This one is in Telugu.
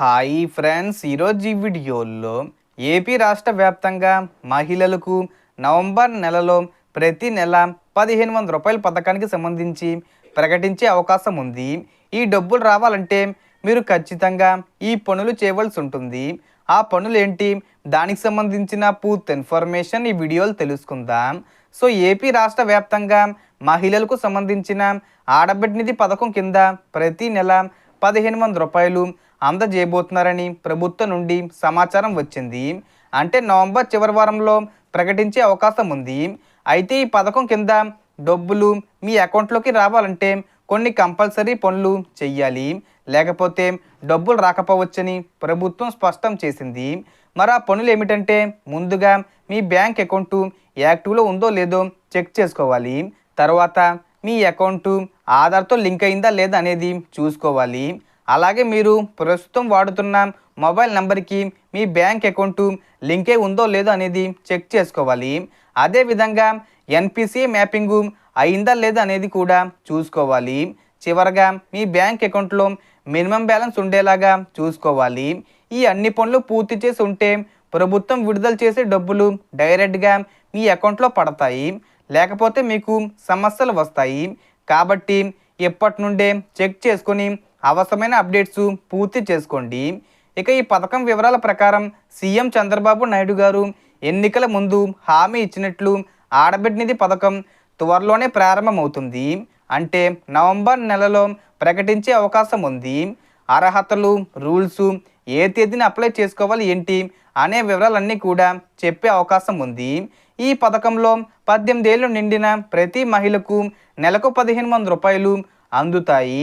హాయ్ ఫ్రెండ్స్ ఈరోజు ఈ వీడియోలో ఏపీ రాష్ట్ర వ్యాప్తంగా మహిళలకు నవంబర్ నెలలో ప్రతి నెల పదిహేను వందల రూపాయల పథకానికి సంబంధించి ప్రకటించే అవకాశం ఉంది. ఈ డబ్బులు రావాలంటే మీరు ఖచ్చితంగా ఈ పనులు చేయవలసి ఉంటుంది. ఆ పనులు ఏంటి? దానికి సంబంధించిన పూర్తి ఇన్ఫర్మేషన్ ఈ వీడియోలో తెలుసుకుందాం. సో ఏపీ రాష్ట్ర వ్యాప్తంగా మహిళలకు సంబంధించిన ఆడబిడ్డ నిధి పథకం కింద ప్రతి నెల పదిహేను వందల రూపాయలు అందజేయబోతున్నారని ప్రభుత్వం నుండి సమాచారం వచ్చింది. అంటే నవంబర్ చివరి వారంలో ప్రకటించే అవకాశం ఉంది. అయితే ఈ పథకం కింద డబ్బులు మీ అకౌంట్లోకి రావాలంటే కొన్ని కంపల్సరీ పనులు చెయ్యాలి. లేకపోతే డబ్బులు రాకపోవచ్చని ప్రభుత్వం స్పష్టం చేసింది. మరి ఆ పనులు ఏమిటంటే ముందుగా మీ బ్యాంక్ అకౌంటు యాక్టివ్లో ఉందో లేదో చెక్ చేసుకోవాలి. తర్వాత మీ అకౌంటు ఆధార్తో లింక్ అయిందా లేదా అనేది చూసుకోవాలి. అలాగే మీరు ప్రస్తుతం వాడుతున్న మొబైల్ నెంబర్కి మీ బ్యాంక్ అకౌంటు లింకే ఉందో లేదో అనేది చెక్ చేసుకోవాలి. అదేవిధంగా ఎన్పిసి మ్యాపింగు అయిందా లేదా అనేది కూడా చూసుకోవాలి. చివరగా మీ బ్యాంక్ అకౌంట్లో మినిమం బ్యాలెన్స్ ఉండేలాగా చూసుకోవాలి. ఈ అన్ని పనులు పూర్తి చేసి ఉంటే ప్రభుత్వం విడుదల చేసే డబ్బులు డైరెక్ట్గా మీ అకౌంట్లో పడతాయి. లేకపోతే మీకు సమస్యలు వస్తాయి. కాబట్టి ఎప్పటి నుండే చెక్ చేసుకొని అవసరమైన అప్డేట్స్ పూర్తి చేసుకోండి. ఇక ఈ పథకం వివరాల ప్రకారం సీఎం చంద్రబాబు నాయుడు గారు ఎన్నికల ముందు హామీ ఇచ్చినట్లు ఆడబిడ్డ నిధి పథకం త్వరలోనే ప్రారంభమవుతుంది. అంటే నవంబర్ నెలలో ప్రకటించే అవకాశం ఉంది. అర్హతలు రూల్స్ ఏ తేదీని అప్లై చేసుకోవాలి ఏంటి అనే వివరాలన్నీ కూడా చెప్పే అవకాశం ఉంది. ఈ పథకంలో పద్దెనిమిది ఏళ్ళు నిండిన ప్రతి మహిళకు నెలకు పదిహేను వందల రూపాయలు అందుతాయి.